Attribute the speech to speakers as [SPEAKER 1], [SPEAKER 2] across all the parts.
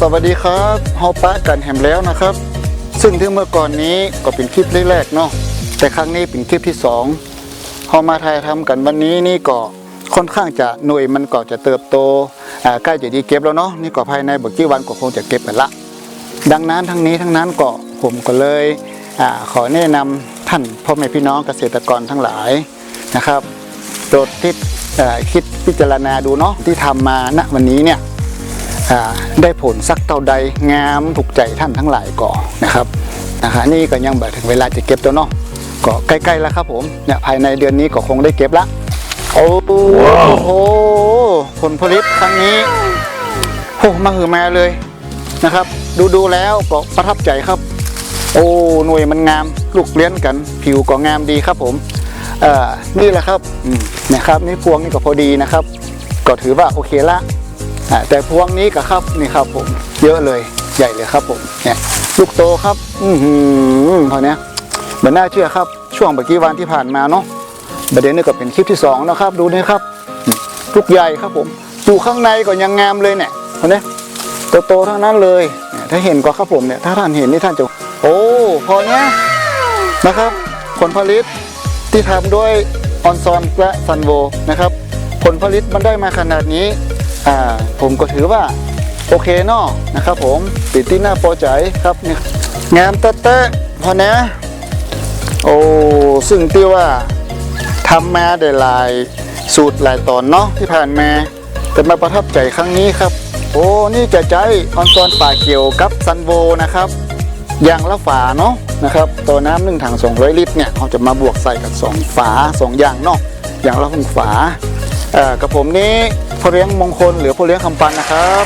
[SPEAKER 1] สวัสดีครับเฮาปะกันแฮมแล้วนะครับ ซึ่งที่เมื่อก่อนนี้ก็เป็นคลิปแรกๆเนาะแต่ครั้งนี้เป็นคลิปที่สองเฮามาถ่ายทำกันวันนี้นี่ก็ค่อนข้างจะหน่วยมันก็จะเติบโตใกล้จะดีเก็บแล้วเนาะนี่ก็ภายในบกี่วันก็คงจะเก็บกันละ ดังนั้นทั้งนี้ทั้งนั้นก็ผมก็เลยอขอแนะนำท่านพ่อแม่พี่น้องเกษตรกรทั้งหลายนะครับโปรดทิศคิดพิจารณาดูเนาะที่ทำมาณวันนี้เนี่ย ได้ผลสักเท่าใดงามถูกใจท่านทั้งหลายก่อนนะครับนะคะนี่ก็ยังแบบถึงเวลาจะเก็บตัวเนาะก็ใกล้ๆแล้วครับผมเนี่ยภายในเดือนนี้ก็คงได้เก็บละโอ้โหผลผลิตครั้งนี้โอ้มาหือมาเลยนะครับ ดูดูๆแล้วก็ประทับใจครับ โอ้หน่วยมันงามลูกเลี้ยนกัน ผิวก็งามดีครับผมเอ่อนี่แหละครับนี่ยครับนี่พวงนี่ก็พอดีนะครับ ก็ถือว่าโอเคละ แต่พวงนี้ก็ครับนี่ครับผมเยอะเลยใหญ่เลยครับผมเนี่ยลูกโตครับ อือหือเท่านี้เหมือนน่าเชื่อครับช่วงเมื่อกี้วันที่ผ่านมาเนาะประเด็นนี้ก็เป็นคลิปที่สองนะครับดูนี่ครับลูกใหญ่ครับผมอยู่ข้างในก็ยังงามเลยเนี่ยเห็นไหมโตๆทั้งนั้นเลยเนี่ยถ้าเห็นก็ครับผมเนี่ยถ้าท่านเห็นนี่ท่านจะโอ้พอเนี้ยนะครับผลผลิตที่ทำด้วยออนซอนและซันโวนะครับผลผลิตมันได้มาขนาดนี้ อ่าผมก็ถือว่าโอเคเนาะนะครับผมติดที่น่าพอใจครับเนี่ยงามเต๊ะพอนี้ยโอ้ซึ่งที่ว่าทำมาได้หลายสูตรหลายตอนเนาะที่ผ่านมาแต่มาประทับใจครั้งนี้ครับ โอ้นี่จะใจออนซอนป่าเขียวกับซันโวนะครับอย่างละฝาเนาะนะครับตัวน้ำหนึ่งถัง200ลิตรเนี่ยเราจะมาบวกใส่กับ2ฝา2อย่างเนาะอย่างละหนึ่งฝาเอ่อกับผมนี้ พ่อเลี้ยงมงคลหรือพ่อเลี้ยงคำปันนะครับ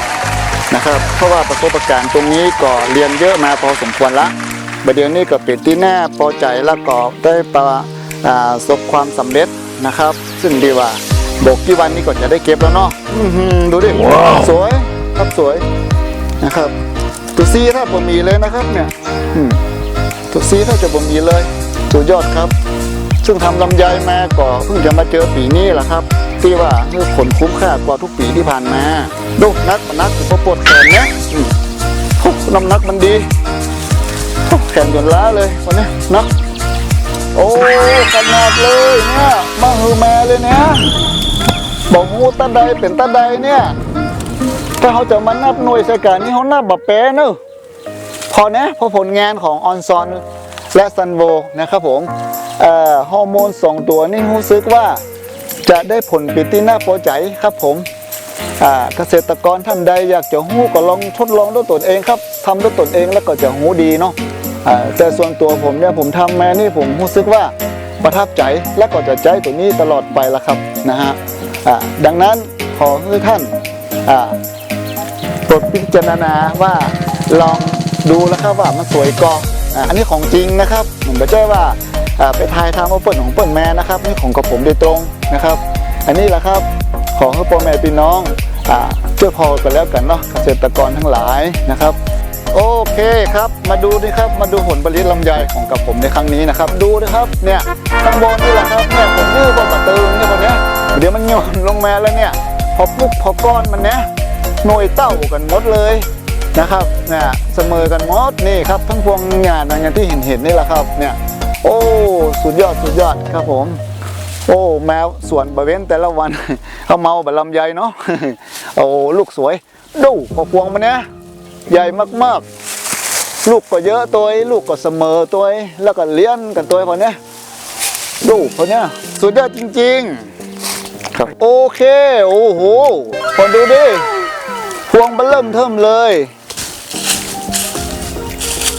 [SPEAKER 1] นะครับ เพราะว่าประสบการณ์ตรงนี้ก็เรียนเยอะมาพอสมควรละประเดี๋ยวนี้ก็เป็นที่น่าพอใจแล้วก็ได้ประอ่าประสบความสำเร็จนะครับ ซึ่งดีว่าบอกกี่วันนี้ก็จะได้เก็บแล้วเนาะอื้อหือดูดิสวยครับสวยนะครับ ตัวซีถ้าผมมีเลยนะครับเนี่ยอืมตัวซีถ้าจะผมมีเลยสุดยอดครับ ซึ่งทำลำไยมาก็เพิ่งจะมาเจอปีนี้แหละครับ ที่ว่าเออผลคุ้มค่ากว่าทุกปีที่ผ่านมาดูนักนักสุดปวดแขนเนี่ยอืมโอ้น้ำหนักมันดีโอ้แขนจนล้าเลยวันนี้เนาะโอ้ขนาดเลยเนี่ยมาฮือแมาเลยเนี่ยบอกหูตาใดเป็นตาใดเนี่ยถ้าเขาจะมานับหน่วยใสกันนี่เขานับแบบแปรเนอะพอนะพอผลงานของออนซอนและซันโวนะครับผมฮอร์โมนสองตัวนี่รู้สึกว่า จะได้ผลปิดที่น่าพอใจครับผมเกษตรกรท่านใดอยากจะหู้ก็ลองทดลองด้วยตนเองครับทำด้วยตนเองแล้วก็จะหู้ดีเนาะแต่ส่วนตัวผมเนี่ยผมทำมานี่ผมรู้สึกว่าประทับใจและก็จะใจตัวนี้ตลอดไปละครับนะฮะดังนั้นขอให้ท่านโปรดพิจารณาว่าลองดูแล้วครับว่ามันสวยกออันนี้ของจริงนะครับผมไม่ใช่ว่า ไปทายทางว่าเปิดของเปิดแม่นะครับนี่ของกับผมโดยตรงนะครับ อันนี้แหละครับขอให้พ่อแม่พี่น้องอ่าช่วยพอกันแล้วกันเนาะเกษตรกรทั้งหลายนะครับ โอเคครับมาดูนี่ครับมาดูผลผลิตลำไยของกับผมในครั้งนี้นะครับ ดูนะครับเนี่ยข้างบนนี่แหละครับเนี่ยผมยืดบนกระตือเนี่ยคนเนี้ยเดี๋ยวมันโยนลงมาแล้วเนี่ยพอปุ๊บพอก้อนมันเนี้ยหน่วยเต้ากันหมดเลยนะครับเนี่ยเสมอกันหมดนี่ครับทั้งพวงงานอย่างที่เห็นเห็นนี่แหละครับเนี่ย โอ้สุดยอดสุดยอดครับผม โอ้แมวสวนบริเวณแต่ละวันเขาเมาแบบลำไยเนาะโอ้ลูกสวย ดูพอพวงมันเนี่ยใหญ่มากๆ ลูกก็เยอะตัวลูกก็เสมอตัวแล้วก็เลี้ยนกันตัวเองพอเนี้ยดูพอเนี้ยสุดยอดจริง ๆ ครับโอเคโอ้โหพอดูดิพวงเบลเริ่มเทิมเลย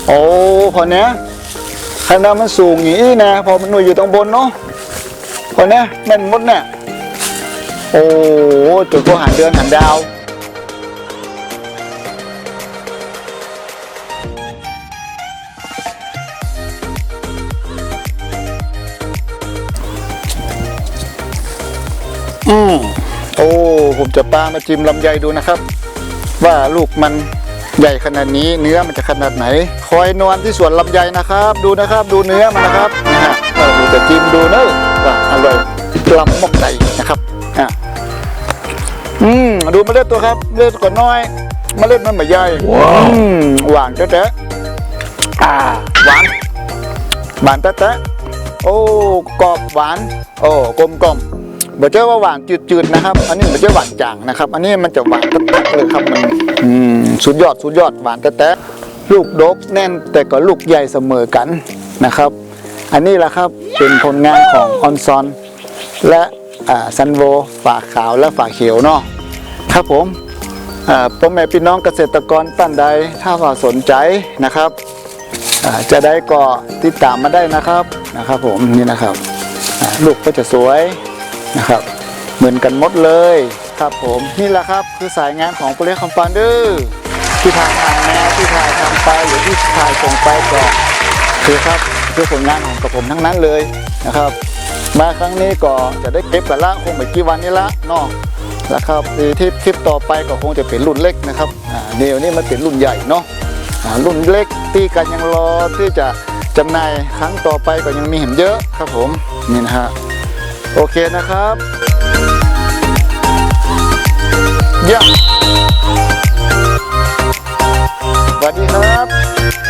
[SPEAKER 1] โอ้พอเนี้ย ขนาดมันสูงอย่างนี้นะ พอมันหน่วยอยู่ตรงบนเนาะพอเนี้ยแม่นมดเนี่ยโอ้จุดก็หันเดือนหันดาวอืมโอ้ ผมจะปลามาจิ้มลำไยดูนะครับ ว่าลูกมัน ใหญ่ขนาดนี้เนื้อมันจะขนาดไหน คอยนอนที่สวนลำไยนะครับ ดูนะครับดูเนื้อมันนะครับนะฮะเออดูจะจิ้มดูเนอะว่าอร่อยลำมอกใจนะครับอะอืมดูมาเลือดตัวครับเลือดก่อนน้อยเมล็ดมันไม่ใหญ่อืมหวานแต๊ะๆอ่าหวานหวานแต๊ะๆโอ้กรอบหวาน โอ้กลมกล่อมบ่เจอว่าหวานจืดๆนะครับ อันนี้บ่เจอหวานจางนะครับ อันนี้มันจะหวานแต๊ะๆเลยครับมันอืม สุดยอดสุดยอดหวานแต๊ะลูกดกแน่นแต่ก็ลูกใหญ่เสมอกันนะครับ อันนี้แหละครับเป็นผลงานของออนซอน และซันโวฝาขาวและฝาเขียวเนาะครับผมพ่อแม่พี่น้องเกษตรกรท่านใดถ้าว่าสนใจนะครับจะได้ก็ติดตามมาได้นะครับนะครับ ผมนี่นะครับลูกก็จะสวยนะครับ เหมือนกันหมดเลยครับผมนี่แหละครับคือสายงานของโปรเลีคอมปานเดอร์ ที่ถ่ายทำแน่ที่ถ่ายทำไปหรือที่ถ่ายส่งไปก็คือครับคือผลงานของกับผมทั้งนั้นเลยนะครับ มาครั้งนี้ก็จะได้คลิปกับล่างคงไม่กี่วันนี้ละเนาะนะครับที่คลิปต่อไปก็คงจะเป็นรุ่นเล็กนะครับเดี๋ยวนี้มันเป็นรุ่นใหญ่เนาะรุ่นเล็กตีกันยังรอที่จะจำหน่ายครั้งต่อไปก็ยังมีเห็นเยอะครับผมนี่นะฮะโอเคนะครับเยี่ยม สวัสดีครับ